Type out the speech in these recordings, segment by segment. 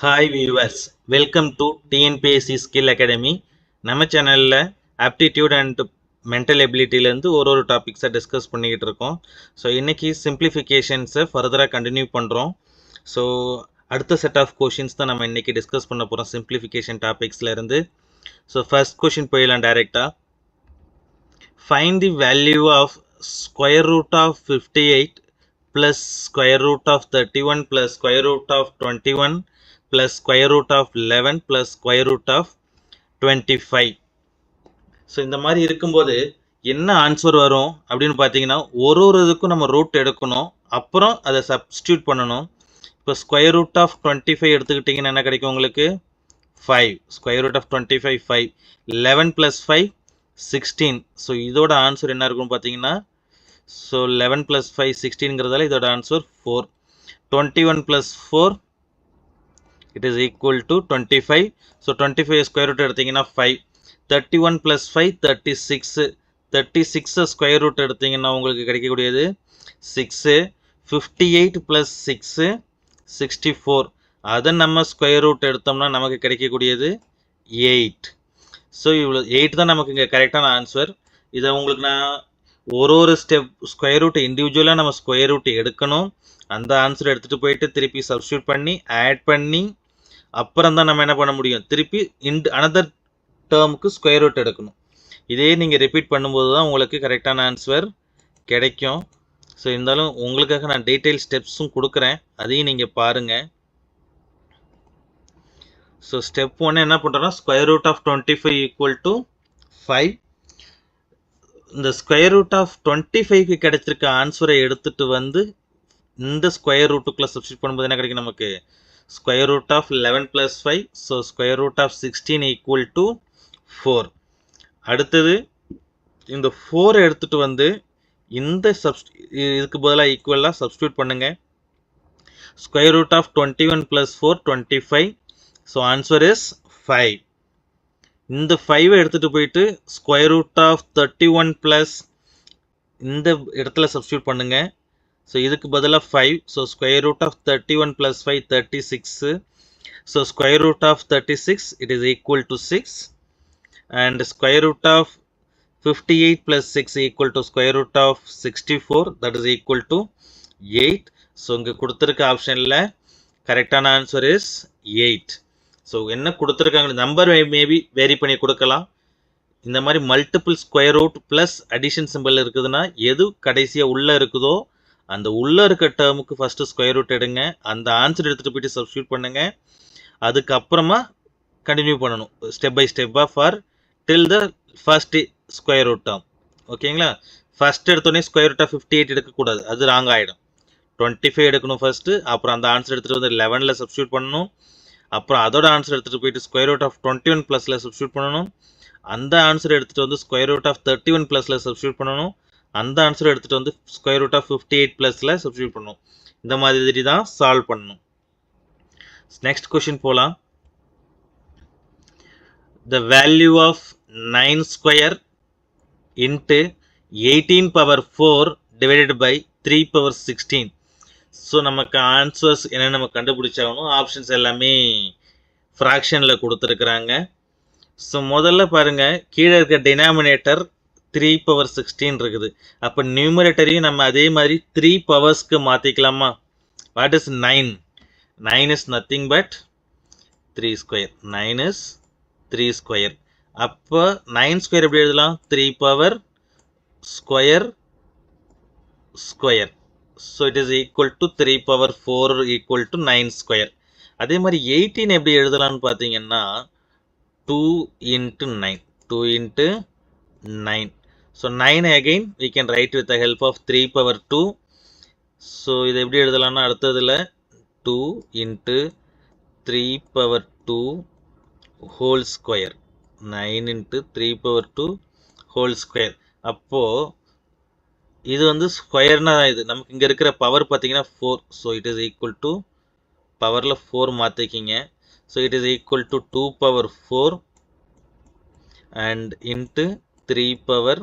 Hi viewers welcome to TNPSC skill academy நம்ம சேனலில் aptitude and mental எபிலிட்டிலேருந்து ஒரு ஒரு டாபிக்ஸை டிஸ்கஸ் பண்ணிக்கிட்டு இருக்கோம். ஸோ இன்றைக்கி சிம்பிளிஃபிகேஷன்ஸை ஃபர்தராக கண்டினியூ பண்ணுறோம் ஸோ அடுத்த செட் ஆஃப் கொஷின்ஸ் தான் நம்ம இன்றைக்கி டிஸ்கஸ் பண்ண போகிறோம் சிம்பிளிஃபிகேஷன் டாபிக்ஸ்லேருந்து ஸோ ஃபர்ஸ்ட் கொஷின் போயிடலாம் டைரெக்டாக find the value of square root of fifty eight plus square root of thirty one plus square root of twenty one plus square root of 11 plus square root of 25 so இந்த மாதிரி இருக்கும்போது என்ன answer வரும் அப்படின்னு பார்த்தீங்கன்னா ஒரு ஒரு இதுக்கும் நம்ம ரூட் எடுக்கணும். அப்புறம் அதை சப்ஸ்டியூட் பண்ணணும். இப்போ square root of twenty five எடுத்துக்கிட்டிங்கன்னா என்ன கிடைக்கும் உங்களுக்கு? Five square root of twenty five five eleven plus five sixteen so இதோட ஆன்சர் என்ன இருக்கும்னு பார்த்தீங்கன்னா ஸோ லெவன் ப்ளஸ் ஃபைவ் சிக்ஸ்டீன்ங்கிறதால இதோட answer four twenty one plus four it is equal to twenty five so twenty five square root எடுத்தீங்கன்னா five thirty one plus five thirty six thirty சிக்ஸை square root எடுத்தீங்கன்னா உங்களுக்கு கிடைக்கக்கூடியது six fifty eight plus six sixty four அதை நம்ம square root எடுத்தோம்னா நமக்கு கிடைக்கக்கூடியது எயிட் ஸோ இவ்வளோ எயிட் தான் நமக்கு இங்கே கரெக்டான ஆன்சர் இதை உங்களுக்கு நான் ஒரு ஒரு ஸ்டெப் ஸ்கொயர் ரூட் இண்டிவிஜுவலாக நம்ம ஸ்கொயர் ரூட் எடுக்கணும். அந்த ஆன்சர் எடுத்துகிட்டு போயிட்டு திருப்பி சப்ஸ்டியூட் பண்ணி ஆட் பண்ணி அப்புறம் தான் நம்ம என்ன பண்ண முடியும்? திருப்பி இன் அனதர் டேர்முக்கு ஸ்கொயர் ரூட் எடுக்கணும். இதே நீங்கள் ரிப்பீட் பண்ணும்போது தான் உங்களுக்கு கரெக்டான ஆன்சர் கிடைக்கும். ஸோ இருந்தாலும் உங்களுக்காக நான் டீட்டெயில் ஸ்டெப்ஸும் கொடுக்குறேன். அதையும் நீங்கள் பாருங்கள் ஸோ ஸ்டெப் ஒன்று என்ன பண்ணுறோன்னா square root of twenty five equal to five இந்த ஸ்கொயர் ரூட் ஆஃப் டுவெண்ட்டி ஃபைவ்க்கு கிடைச்சிருக்க ஆன்சரை எடுத்துட்டு வந்து இந்த ஸ்கொயர் ரூட்டுக்குள்ளே சப்ஸ்டியூட் பண்ணும்போது என்ன கிடைக்கும் நமக்கு? Square root of eleven plus five so square root of sixteen equal to four அடுத்தது இந்த ஃபோர் எடுத்துட்டு வந்து இந்த சப்ஸ் இதுக்கு பதிலாக ஈக்குவலாக சப்ஸ்டியூட் பண்ணுங்க. Square root of twenty one plus four twenty five so answer is five இந்த ஃபைவை எடுத்துகிட்டு போயிட்டு square root of thirty one plus இந்த இடத்துல சப்ஸ்டியூட் பண்ணுங்கள் ஸோ இதுக்கு பதிலாக five so square root of thirty one plus five thirty six so square root of thirty six it is equal to six and square root of fifty eight plus six equal to square root of sixty four that is equal to eight so இங்கே கொடுத்துருக்க ஆப்ஷனில் கரெக்டான answer is eight so என்ன கொடுத்துருக்காங்க? Number maybe vary பண்ணி கொடுக்கலாம். இந்த மாதிரி multiple square root plus addition simple இருக்குதுன்னா எது கடைசியாக உள்ளே இருக்குதோ அந்த உள்ளே இருக்க டேர்முக்கு ஃபஸ்ட்டு ஸ்கொயர் ரூட் எடுங்க. அந்த ஆன்சர் எடுத்துகிட்டு போயிட்டு சப்ஸ்டியூட் பண்ணுங்கள் அதுக்கப்புறமா கண்டினியூ பண்ணணும். ஸ்டெப் பை ஸ்டெப்பாக far till the first square root term ஓகேங்களா ஃபஸ்ட் எடுத்தோடனே square root of fifty eight எடுக்கக்கூடாது. அது ராங் ஆகிடும் டுவெண்ட்டி ஃபைவ் எடுக்கணும் ஃபஸ்ட்டு அப்புறம் அந்த ஆன்சர் எடுத்துகிட்டு வந்து லெவனில் சப்ஸ்டியூட் பண்ணணும். அப்புறம் அதோட ஆன்சர் எடுத்துகிட்டு போயிட்டு square root of twenty one ப்ளஸில் சப்ஸ்டியூட் பண்ணணும். அந்த ஆன்சர் எடுத்துகிட்டு வந்து square root of thirty one ப்ளஸில் சப்ஸ்டியூட் பண்ணணும். அந்த ஆன்சர் எடுத்துகிட்டு வந்து square root of fifty eight ப்ளஸில் சப்ஸ்டியூட் பண்ணணும் இந்த மாதிரி தான் சால்வ் பண்ணணும் நெக்ஸ்ட் கொஷின் போகலாம் the value of nine square into eighteen power four divided by three power sixteen so நமக்கு ஆன்சர்ஸ் என்ன நம்ம கண்டுபிடிச்சாகணும்? ஆப்ஷன்ஸ் எல்லாமே ஃப்ராக்ஷனில் கொடுத்துருக்குறாங்க. ஸோ முதல்ல பாருங்கள் கீழே இருக்க டினாமினேட்டர் த்ரீ பவர் சிக்ஸ்டீன் இருக்குது. அப்போ நியூமரேட்டரையும் நம்ம அதே மாதிரி த்ரீ பவர்ஸ்க்கு மாற்றிக்கலாமா what is nine nine is nothing but three square nine is three square அப்போ நைன் ஸ்கொயர் எப்படி எழுதலாம்? Three power square square so it is equal to three power four equal to nine square அதே மாதிரி eighteen எப்படி எழுதலாம்னு பார்த்தீங்கன்னா two into nine two into nine so nine again we can write with the help of three power two so இது எப்படி எழுதலாம்னா அடுத்ததில் two into three power two whole square nine into three power two whole square அப்போது இது வந்து ஸ்கொயர்னா இது. நமக்கு இங்கே இருக்கிற பவர் பார்த்தீங்கன்னா four so it is equal to பவரில் four மாற்றிக்கிங்க so it is equal to two power four and into three power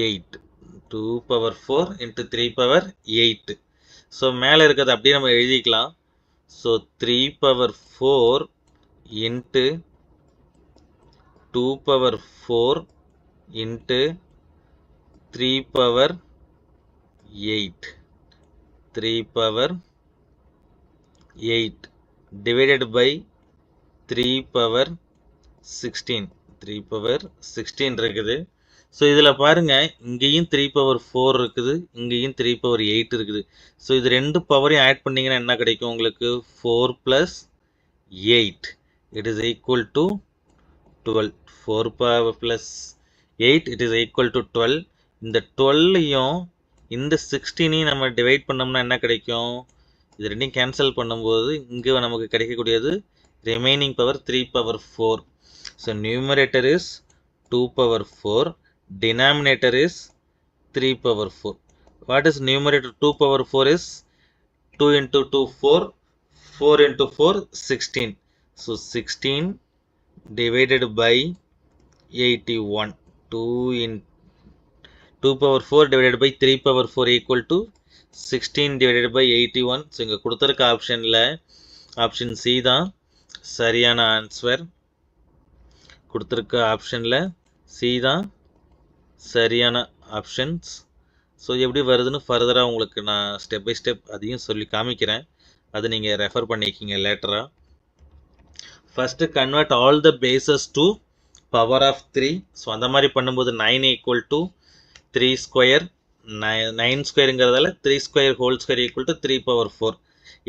eight two power four into three power eight so மேலே இருக்கிறது அப்படியே நம்ம எழுதிக்கலாம். So three power four into two power four into three power eight three power eight divided by three power sixteen three power sixteen இருக்குது. So இதில் பாருங்கள் இங்கேயும் three power four இருக்குது இங்கேயும் த்ரீ பவர் எயிட் இருக்குது. ஸோ இது ரெண்டு பவரையும் ஆட் பண்ணிங்கன்னா என்ன கிடைக்கும் உங்களுக்கு? Four plus eight it is equal to twelve four power plus eight it is equal to twelve இந்த டுவெல்லையும் இந்த சிக்ஸ்டீனையும் நம்ம டிவைட் பண்ணோம்னா என்ன கிடைக்கும்? இது ரெண்டையும் கேன்சல் பண்ணும்போது இங்கே நமக்கு கிடைக்கக்கூடியது remaining power three power four so numerator is two power four denominator is 3 power 4. What is numerator 2 power 4 is 2 into 2 4, 4 into 4 16. So 16 divided by 81. 2 in 2 power 4 divided by 3 power 4 equal to 16 divided by 81. So இங்க கொடுத்துருக்க ஆப்ஷனில் option C தான் சரியான answer கொடுத்துருக்க ஆப்ஷனில் C தான் சரியான options so எப்படி வருதுன்னு ஃபர்தராக உங்களுக்கு நான் ஸ்டெப் பை ஸ்டெப் அதையும் சொல்லி காமிக்கிறேன். அது நீங்கள் ரெஃபர் பண்ணிக்கிங்க லேட்டராக first convert all the bases to power of three so அந்த மாதிரி பண்ணும்போது nine equal to three square nine nine ஸ்கொயருங்கிறதால three square whole square equal to three power four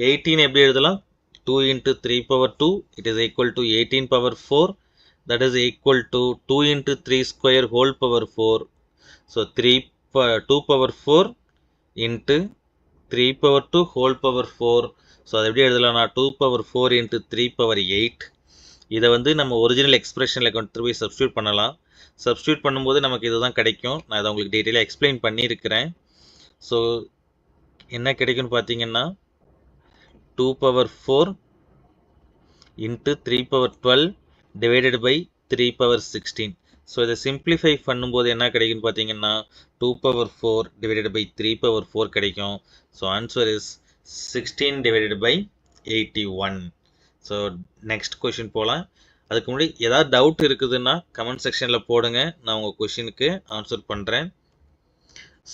eighteen எப்படி எழுதலாம்? Two into three power two it is equal to eighteen power four that is equal to 2 into 3 square whole power 4 so 3 2 power 4 into 3 power 2 whole power 4 so அதை எப்படி எழுதலாம்னா two power four into three power eight இதை வந்து நம்ம original எக்ஸ்பிரஷனில் கொண்டு போய் substitute பண்ணலாம். Substitute பண்ணும்போது நமக்கு இதுதான் கிடைக்கும். நான் இதை உங்களுக்கு டீட்டெயிலாக எக்ஸ்பிளைன் பண்ணியிருக்கிறேன். ஸோ என்ன கிடைக்கும்னு பார்த்தீங்கன்னா two power four into three power twelve divided by three power sixteen so இதை சிம்பிளிஃபை பண்ணும்போது என்ன கிடைக்குன்னு பார்த்தீங்கன்னா two power four divided by three power four கிடைக்கும். So answer is sixteen divided by eighty one so next question போகலாம் அதுக்கு முன்னாடி ஏதாவது டவுட் இருக்குதுன்னா கமெண்ட் செக்ஷனில் போடுங்க. நான் உங்கள் கொஷினுக்கு ஆன்சர் பண்ணுறேன்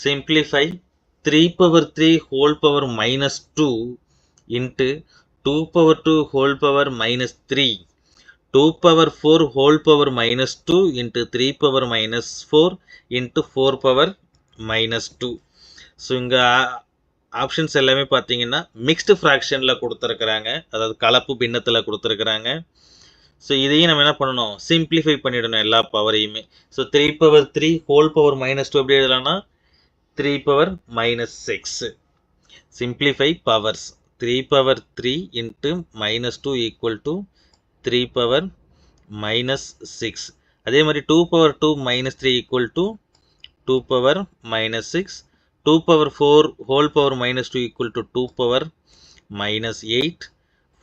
simplify three power three whole power minus two into two power two whole power minus three 2 power 4 whole power minus 2 into 3 power minus 4 into 4 power minus 2 so இங்கே ஆப்ஷன்ஸ் எல்லாமே பார்த்தீங்கன்னா மிக்ஸ்டு ஃப்ராக்ஷனில் கொடுத்துருக்குறாங்க. அதாவது கலப்பு பின்னத்தில் கொடுத்துருக்குறாங்க. ஸோ இதையும் நம்ம என்ன பண்ணணும்? சிம்பிளிஃபை பண்ணிடணும் எல்லா பவரையுமே so three power three whole power minus two எப்படி எழுதலாம்னா three power minus six simplify powers three power three into minus two equal to three power minus six அதே மாதிரி two power two minus three equal to two power minus six two power four whole power minus two equal to two power minus eight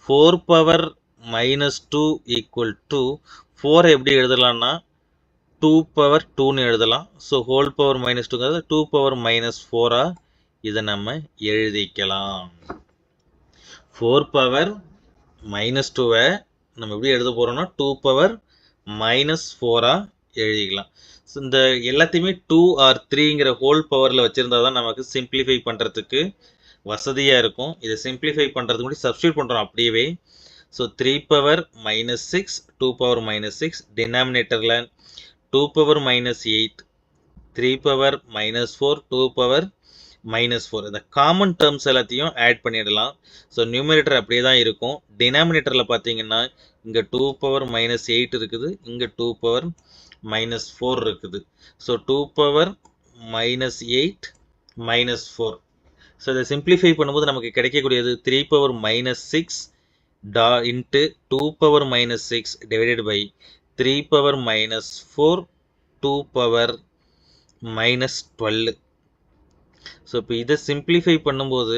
four power minus two equal to four எப்படி எழுதலாம்னா two power டூன்னு எழுதலாம். So whole power minus டூங்கிறது two power minus ஃபோராக இதை நம்ம எழுதிக்கலாம். Four power minus டூவை நம்ம எப்படி எழுத போகிறோம்னா டூ பவர் மைனஸ் ஃபோராக எழுதிக்கலாம். ஸோ இந்த எல்லாத்தையுமே டூ ஆர் த்ரீங்கிற ஹோல் பவரில் வச்சுருந்தா தான் நமக்கு சிம்பிளிஃபை பண்ணுறதுக்கு வசதியாக இருக்கும். இதை சிம்பிளிஃபை பண்ணுறதுக்கு முன்னாடி சப்ஸ்டியூட் பண்ணுறோம் அப்படியே so three power minus six two power minus six டினாமினேட்டரில் two power minus eight three power minus four two power minus four இந்த காமன் டேர்ம்ஸ் எல்லாத்தையும் ஆட் பண்ணிடலாம். ஸோ நியூமினேட்டர் அப்படியே தான் இருக்கும். டினாமினேட்டரில் பார்த்தீங்கன்னா இங்கே டூ பவர் மைனஸ் எயிட் இருக்குது. இங்கே டூ பவர் மைனஸ் ஃபோர் இருக்குது. So two power minus eight minus four so இதை சிம்பிளிஃபை பண்ணும்போது நமக்கு கிடைக்கக்கூடியது த்ரீ பவர் மைனஸ் சிக்ஸ் டா into two power minus six divided by three power minus four two power minus twelve so இப்போ இதை simplify பண்ணும்போது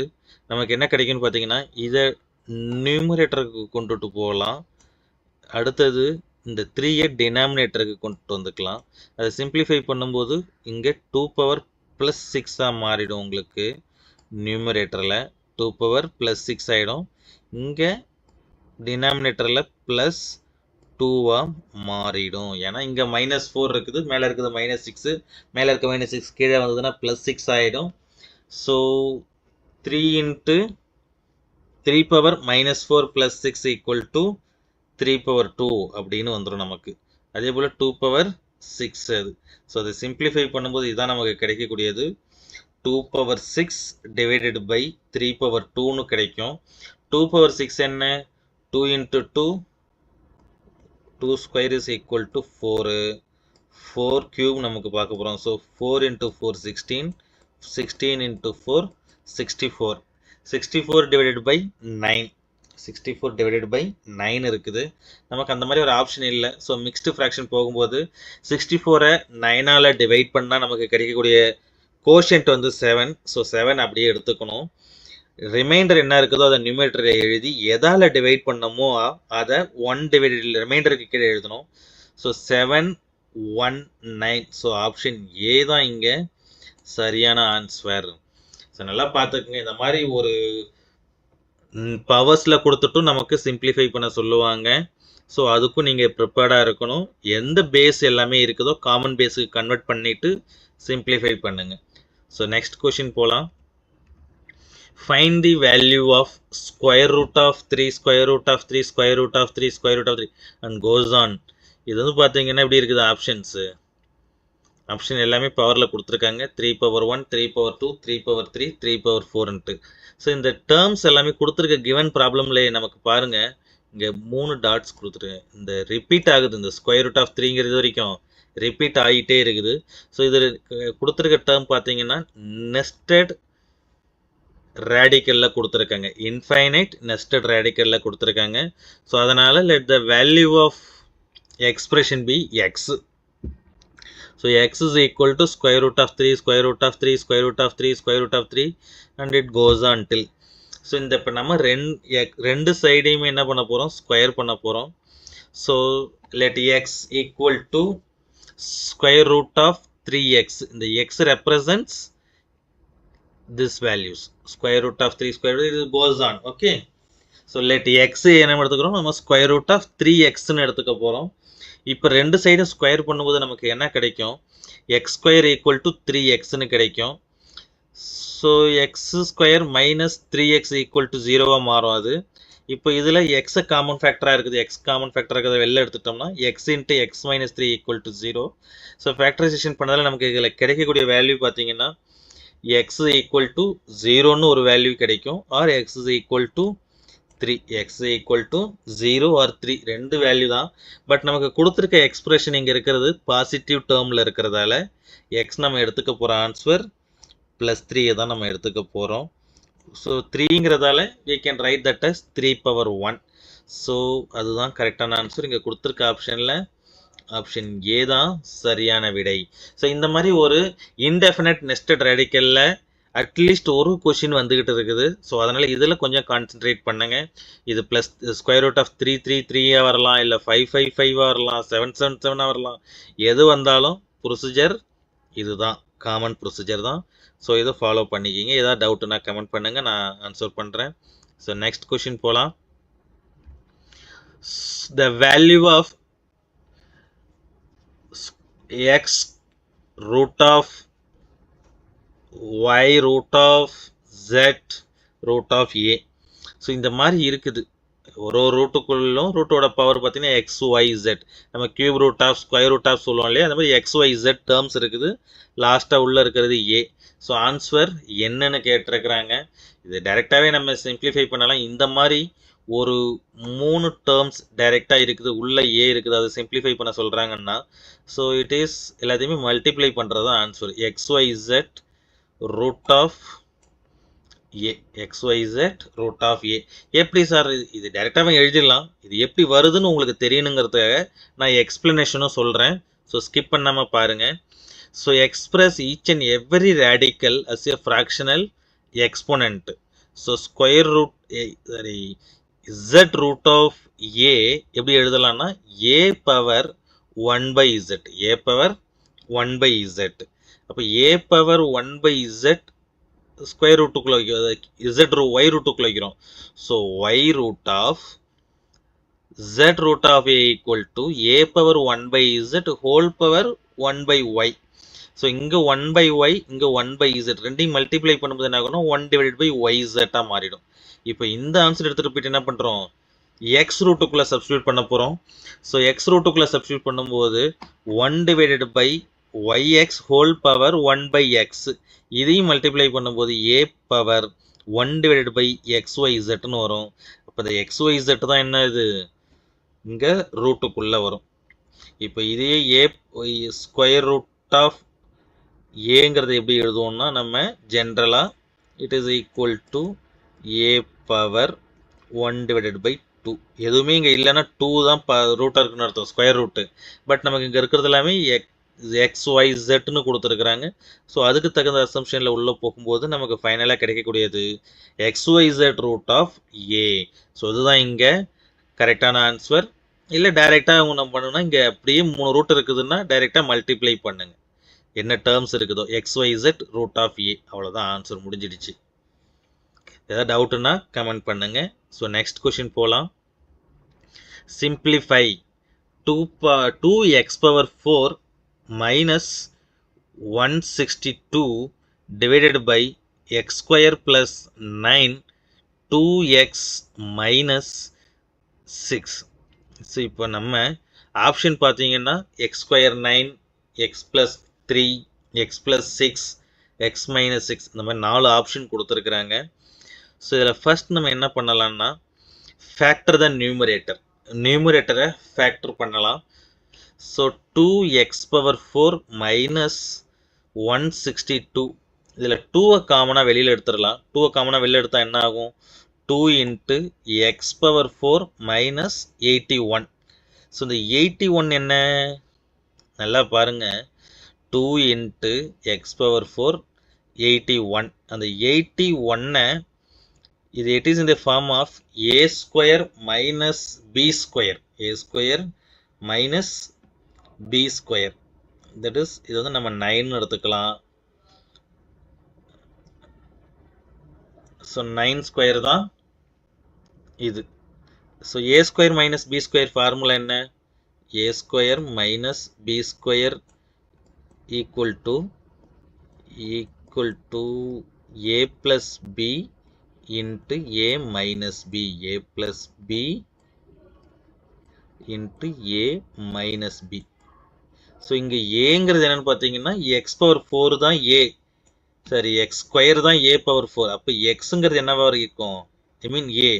நமக்கு என்ன கிடைக்கும்னு பார்த்தீங்கன்னா இதை நியூமரேட்டருக்கு கொண்டுட்டு போகலாம். அடுத்தது இந்த த்ரீயை டினாமினேட்டருக்கு கொண்டு வந்துக்கலாம். அதை சிம்பிளிஃபை பண்ணும்போது இங்கே டூ பவர் ப்ளஸ் சிக்ஸாக மாறிடும் உங்களுக்கு நியூமரேட்டரில் டூ பவர் ப்ளஸ் சிக்ஸ் ஆகிடும் இங்கே டினாமினேட்டரில் ப்ளஸ் டூவாக மாறிடும். ஏன்னா இங்கே மைனஸ் ஃபோர் இருக்குது மேலே இருக்குது மைனஸ் சிக்ஸு மேலே இருக்க மைனஸ் சிக்ஸ் கீழே வந்ததுன்னா ப்ளஸ் சிக்ஸ் ஆகிடும் so three into three power minus four plus six equal to three power two அப்படின்னு வந்துடும் நமக்கு. அதே போல் டூ பவர் சிக்ஸ் அது. ஸோ அதை சிம்பிளிஃபை பண்ணும்போது இதான் நமக்கு கிடைக்கக்கூடியது. Two power six divided by three power டூன்னு கிடைக்கும். டூ பவர் சிக்ஸ் என்ன? Two into two two square is equal to four four cube நமக்கு பார்க்க போகிறோம் so four into four sixteen sixteen into four sixty four sixty four divided by nine sixty four by nine இருக்குது. நமக்கு அந்த மாதிரி ஒரு option இல்லை. So mixed fraction போகும்போது சிக்ஸ்டி ஃபோரை நைனால் டிவைட் பண்ணால் நமக்கு கிடைக்கக்கூடிய கோஷன்ட் வந்து செவன் ஸோ செவன் அப்படியே எடுத்துக்கணும். ரிமைண்டர் என்ன இருக்குதோ அதை நியூமேட்டரில் எழுதி எதால் டிவைட் பண்ணமோ அதை ஒன் டிவைடட் ரிமைண்டருக்கு கீழே எழுதணும். So seven one nine so option A தான் இங்கே. சரியான ஆன்ஸ்வர் ஸோ நல்லா பார்த்துக்குங்க. இந்த மாதிரி ஒரு பவர்ஸில் கொடுத்துட்டும் நமக்கு சிம்பிளிஃபை பண்ண சொல்லுவாங்க. ஸோ அதுக்கும் நீங்கள் ப்ரிப்பேர்டாக இருக்கணும். எந்த பேஸ் எல்லாமே இருக்குதோ காமன் பேஸுக்கு கன்வெர்ட் பண்ணிவிட்டு சிம்பிளிஃபை பண்ணுங்கள் ஸோ நெக்ஸ்ட் கொஷின் போகலாம் find the value of square root of three square root of three square root of three square root of three and goes on இது வந்து பார்த்தீங்கன்னா எப்படி இருக்குது? ஆப்ஷன்ஸு ஆப்ஷன் எல்லாமே பவரில் கொடுத்துருக்காங்க. Three power one three power two three power three three power ஃபோர்ன்ட்டு so இந்த terms எல்லாமே கொடுத்துருக்க கிவன் ப்ராப்ளம்லேயே நமக்கு பாருங்கள் இங்கே மூணு டாட்ஸ் கொடுத்துருக்கேன். இந்த ரிப்பீட் ஆகுது. இந்த ஸ்கொயர் ரூட் ஆஃப் த்ரீங்கிறது வரைக்கும் ரிப்பீட் ஆகிட்டே இருக்குது. ஸோ இது கொடுத்துருக்க டேர்ம் பார்த்தீங்கன்னா நெஸ்டட் ரேடிக்கலில் கொடுத்துருக்காங்க. இன்ஃபைனைட் நெஸ்டட் ரேடிக்கலில் கொடுத்துருக்காங்க. ஸோ அதனால் let the value of expression be x so x is equal to square root of three square root of three square root of three square root of three and it goes on till so இந்த இப்போ நம்ம ரெண்டு ரெண்டு சைடையுமே என்ன பண்ண போகிறோம் square பண்ண போகிறோம் so let x equal to square root of three x இந்த x represents this values. Square root of 3 square root it goes on okay? So let x என்ன எடுத்துக்கிறோம்? நம்ம ஸ்கொயர் ரூட் ஆஃப் த்ரீ எக்ஸ்னு எடுத்துக்க போகிறோம் இப்போ ரெண்டு சைடும் ஸ்கொயர் பண்ணும்போது நமக்கு என்ன கிடைக்கும்? X square equal to three எக்ஸ்னு கிடைக்கும். So x square minus three x equal to ஜீரோவாக மாறும் அது. இப்போ இதில் எக்ஸை காமன் ஃபேக்டராக இருக்குது. எக்ஸ் காமன் ஃபேக்டராக இருக்கிறத வெளில எடுத்துட்டோம்னா x into x minus three equal to zero so factorisation பண்ணதில் நமக்கு இதில் கிடைக்கக்கூடிய வேல்யூ பார்த்தீங்கன்னா எக்ஸ் ஈக்குவல் டு ஜீரோன்னு ஒரு வேல்யூ கிடைக்கும். Or x is equal to three x equal to zero or three ரெண்டு வேல்யூ தான். பட் நமக்கு கொடுத்துருக்க எக்ஸ்பிரஷன் இங்கே இருக்கிறது பாசிட்டிவ் டேர்மில் இருக்கிறதால எக்ஸ் நம்ம எடுத்துக்க போகிற ஆன்சர் ப்ளஸ் த்ரீயை தான் நம்ம எடுத்துக்க போகிறோம் ஸோ த்ரீங்கிறதால we can write that as three power one so அதுதான் கரெக்டான ஆன்சர் இங்கே கொடுத்துருக்க ஆப்ஷனில் ஆப்ஷன் ஏ தான் சரியான விடை. ஸோ இந்த மாதிரி ஒரு இன்டெஃபினட் நெஸ்டட் ரேடிக்கலில் அட்லீஸ்ட் ஒரு கொஷின் வந்துக்கிட்டு இருக்குது ஸோ அதனால் இதில் கொஞ்சம் கான்சென்ட்ரேட் பண்ணுங்க. இது plus square root of three three த்ரீயாக வரலாம் இல்லை ஃபைவ் ஃபைவ் ஃபைவாக வரலாம் செவன் செவன் செவனாக வரலாம். எது வந்தாலும் ப்ரொசீஜர் இதுதான். காமன் ப்ரொசீஜர் தான். ஸோ இதை ஃபாலோ பண்ணிக்கிங்க. ஏதாவது டவுட்டுனா கமெண்ட் பண்ணுங்கள் நான் ஆன்சர் பண்ணுறேன் ஸோ நெக்ஸ்ட் கொஷின் போகலாம் the value of x root of y root of z root of a. So இந்த மாதிரி இருக்குது. ஒரு ஒரு ரூட்டுக்குள்ளும் ரூட்டோட பவர் பார்த்தீங்கன்னா எக்ஸ் ஒய் ஜெட் நம்ம cube root of square root of சொல்லுவோம் இல்லையா? அந்த மாதிரி எக்ஸ் ஒய் ஜெட் டேர்ம்ஸ் இருக்குது. லாஸ்ட்டாக உள்ளே இருக்கிறது ஏ ஸோ ஆன்சர் என்னன்னு கேட்டிருக்கிறாங்க. இது டைரெக்டாகவே நம்ம சிம்பிளிஃபை பண்ணலாம். இந்த மாதிரி ஒரு மூணு டேர்ம்ஸ் டைரெக்டாக இருக்குது. உள்ளே ஏ இருக்குது. அதை சிம்பிளிஃபை பண்ண சொல்கிறாங்கன்னா ஸோ இட் இஸ் எல்லாத்தையுமே மல்டிப்ளை பண்ணுறது தான் answer x y z root of a x root of root of a எப்படி சார் இது டைரெக்டாகவே எழுதிடலாம். இது எப்படி வருதுன்னு உங்களுக்கு தெரியணுங்கிறதுக்காக நான் எக்ஸ்பிளனேஷனும் சொல்கிறேன் ஸோ ஸ்கிப் பண்ணாமல் பாருங்கள் so express each and every radical as a fractional exponent so square root sorry z root of a எப்படி எழுதலாம்னா a power one by z a power one by z அப்போ a power one by z square ரூட்டுக்குள்ளே z ரூ y ரூட்டுக்குள்ளே வைக்கிறோம். So y root of z root of a equal to a power 1 by z whole power 1 by y. So இங்கே one by y இங்கே one by z ரெண்டையும் multiply பண்ணும்போது என்ன ஆகணும் one divide by y இசட்டாக மாறிடும். இப்போ இந்த ஆன்சர் எடுத்துகிட்டு போயிட்டு என்ன பண்ணுறோம் எக்ஸ் ரூட்டுக்குள்ளே சப்ஸ்டியூட் பண்ண போகிறோம் ஸோ எக்ஸ் ரூட்டுக்குள்ளே சப்ஸ்டியூட் பண்ணும்போது one divided by y x whole power one by x இதையும் மல்டிப்ளை பண்ணும்போது a power one divided by x y இசட்னு வரும். அப்போ இந்த எக்ஸ் ஒய் இசட் தான் என்ன இது? இங்கே ரூட்டுக்குள்ளே வரும். இப்போ இதே ஏ ஸ்கொயர் ரூட் ஆஃப் ஏங்கிறத எப்படி எழுதுவோம்னா நம்ம ஜென்ரலாக it is equal to a power one divided by two எதுவுமே இங்கே இல்லைன்னா டூ தான் ப ரூட்டாக இருக்குன்னு அர்த்தம் ஸ்கொயர் ரூட்டு பட் நமக்கு இங்கே இருக்கிறது எல்லாமே எக் எக்ஸ் ஒய் ஜெட்னு கொடுத்துருக்குறாங்க. ஸோ அதுக்கு தகுந்த அசம்ஷனில் உள்ளே போகும்போது நமக்கு ஃபைனலாக கிடைக்கக்கூடியது x y z root of a so இதுதான் இங்கே கரெக்டான ஆன்சர் இல்லை டைரெக்டாக நம்ம பண்ணணும்னா இங்கே அப்படியே மூணு ரூட் இருக்குதுன்னா டைரெக்டாக மல்டிப்ளை பண்ணுங்க. என்ன டேர்ம்ஸ் இருக்குதோ x y z root of a அவ்வளோதான் ஆன்சர் முடிஞ்சிடுச்சு. ஏதாவது டவுட்டுன்னா கமெண்ட் பண்ணுங்கள் ஸோ நெக்ஸ்ட் கொஷின் போகலாம் சிம்பிளிஃபை டூ பா two x power four minus one sixty two divided by x square plus nine two x minus six so இப்போ நம்ம option பார்த்தீங்கன்னா x square nine x plus three x plus six x minus six இந்த மாதிரி நாலு option கொடுத்துருக்குறாங்க. So இதில் first நம்ம என்ன பண்ணலாம்னா ஃபேக்டர் த நியூமரேட்டர் நியூமரேட்டரை ஃபேக்டர் பண்ணலாம். So two x power four minus one sixty two இதில் டூவை காமனாக வெளியில் எடுத்துடலாம். டூவை காமனாக வெளியில் எடுத்தால் என்ன ஆகும்? Two into x power four minus eighty one so இந்த எயிட்டி ஒன் என்ன? நல்லா பாருங்கள் two into x power four eighty one அந்த எயிட்டி ஒன்னை இது it is in the form of a square minus b square a square minus b square that is இது வந்து நம்ம நைன் எடுத்துக்கலாம். ஸோ நைன் ஸ்கொயர் தான் இது. So a square minus b square formula என்ன? A square minus b square equal to equal to a plus b into a minus b a plus b into a minus b so இங்கே ஏங்கிறது என்னென்னு பார்த்தீங்கன்னா X power four தான் ஏ சரி X square தான் a power four அப்போ எக்ஸுங்கிறது என்னவாக இருக்கும்? I mean a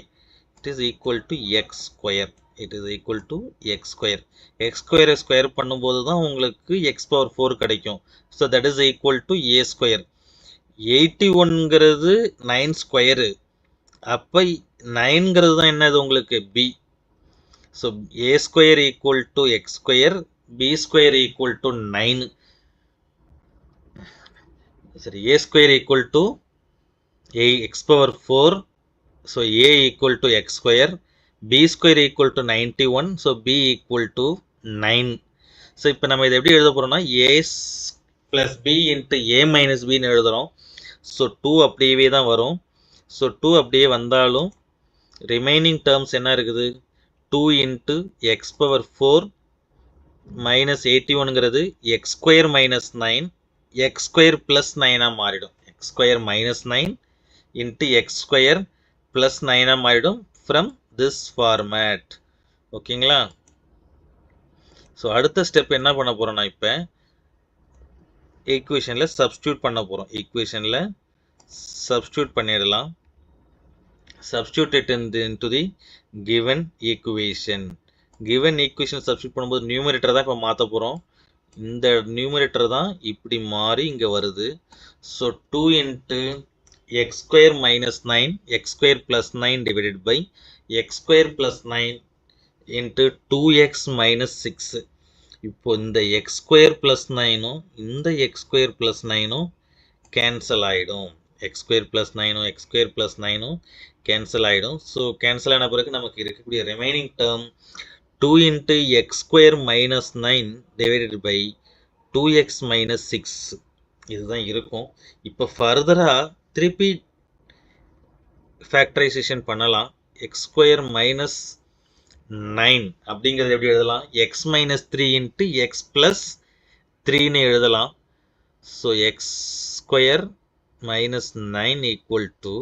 it is equal to x square it is equal to x square x ஸ்கொயரை ஸ்கொயர் பண்ணும்போது தான் உங்களுக்கு எக்ஸ் பவர் ஃபோர் கிடைக்கும். So that is equal to a square eighty ஒன்ங்கிறது nine square அப்போ நைன்ங்கிறது தான் என்னது உங்களுக்கு? B so a square equal to x square b square equal to nine சரி a square equal to a x power four so a equal to x square b square equal to ninety one so b equal to nine so இப்போ நம்ம இதை எப்படி எழுத போகிறோம்னா a plus b into a minus பின்னு எழுதுகிறோம் so two அப்படியே தான் வரும். ஸோ டூ அப்படியே வந்தாலும் ரிமைனிங் டேர்ம்ஸ் என்ன இருக்குது? Two into x power four minus eighty ஒன்ங்கிறது x square minus nine x square plus நைனாக மாறிடும். X square minus nine into x square plus நைனாக மாறிடும் ஃப்ரம் திஸ் ஃபார்மேட் ஓகேங்களா? ஸோ அடுத்த ஸ்டெப் என்ன பண்ண போகிறோம்னா இப்போ ஈக்குவேஷனில் சப்ஸ்டியூட் பண்ண போகிறோம் ஈக்குவேஷனில் சப்ஸ்டியூட் பண்ணிடலாம். Substitute it in into the given equation given equation substitute பண்ணும்போது நியூமரேட்டர் தான் இப்போ மாற்ற போகிறோம் இந்த நியூமரேட்டர் தான் இப்படி மாறி இங்கே வருது. So two into x square minus nine x square plus nine divided by x square plus nine into two x minus six இப்போ இந்த எக்ஸ் ஸ்கொயர் ப்ளஸ் நைனும் இந்த எக்ஸ் ஸ்கொயர் ப்ளஸ் நைனும் கேன்சல் ஆகிடும் எக்ஸ் ஸ்கொயர் ப்ளஸ் நைனும் x square plus நைனும் cancel ஆகிடும் so cancel ஆன பிறகு நமக்கு இருக்கக்கூடிய remaining term two into x square minus nine divided by two x minus six இதுதான் இருக்கும். இப்போ ஃபர்தராக திருப்பி ஃபேக்டரைசேஷன் பண்ணலாம். எக்ஸ் ஸ்கொயர் மைனஸ் நைன் அப்படிங்கிறது எப்படி எழுதலாம்? X minus three into x plus த்ரீன்னு எழுதலாம். So x square minus nine equal to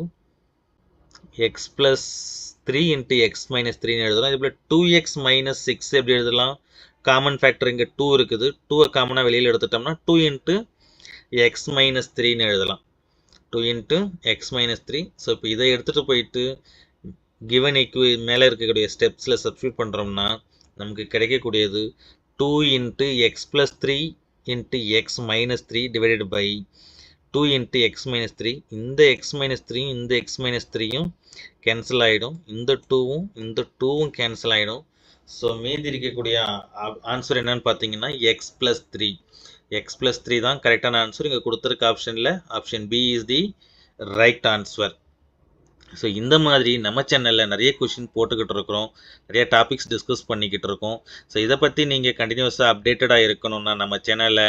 x plus three into x minus த்ரீன்னு எழுதலாம். இது போல் டூ எக்ஸ் மைனஸ் சிக்ஸ் எப்படி எழுதலாம்? காமன் ஃபேக்டர் இங்கே டூ இருக்குது. டூவை காமனாக வெளியில் எடுத்துட்டோம்னா டூ இன்ட்டு எக்ஸ் மைனஸ் த்ரீன்னு எழுதலாம். Two into x minus three so இப்போ இதை எடுத்துகிட்டு போயிட்டு கிவன் ஈக்குவே மேலே இருக்கக்கூடிய ஸ்டெப்ஸில் சப்ஸ்டியூட் பண்ணுறோம்னா நமக்கு கிடைக்கக்கூடியது two into x plus three into x minus three divided by two into x minus three இந்த எக்ஸ் மைனஸ் த்ரீயும் இந்த எக்ஸ் மைனஸ் த்ரீயும் கேன்சல் ஆகிடும் இந்த டூவும் இந்த டூவும் கேன்சல் ஆகிடும் ஸோ மீதி இருக்கக்கூடிய ஆன்சர் என்னன்னு பார்த்தீங்கன்னா x plus three x plus three தான் கரெக்டான ஆன்சர் இங்கே கொடுத்துருக்க ஆப்ஷனில் option b is the right answer so இந்த மாதிரி நம்ம சேனலில் நிறைய கொஷின் போட்டுக்கிட்டு இருக்கிறோம். நிறைய டாபிக்ஸ் டிஸ்கஸ் பண்ணிக்கிட்டு இருக்கோம். ஸோ இதை பற்றி நீங்கள் கண்டினியூஸாக அப்டேட்டடாக இருக்கணும்னா நம்ம சேனலை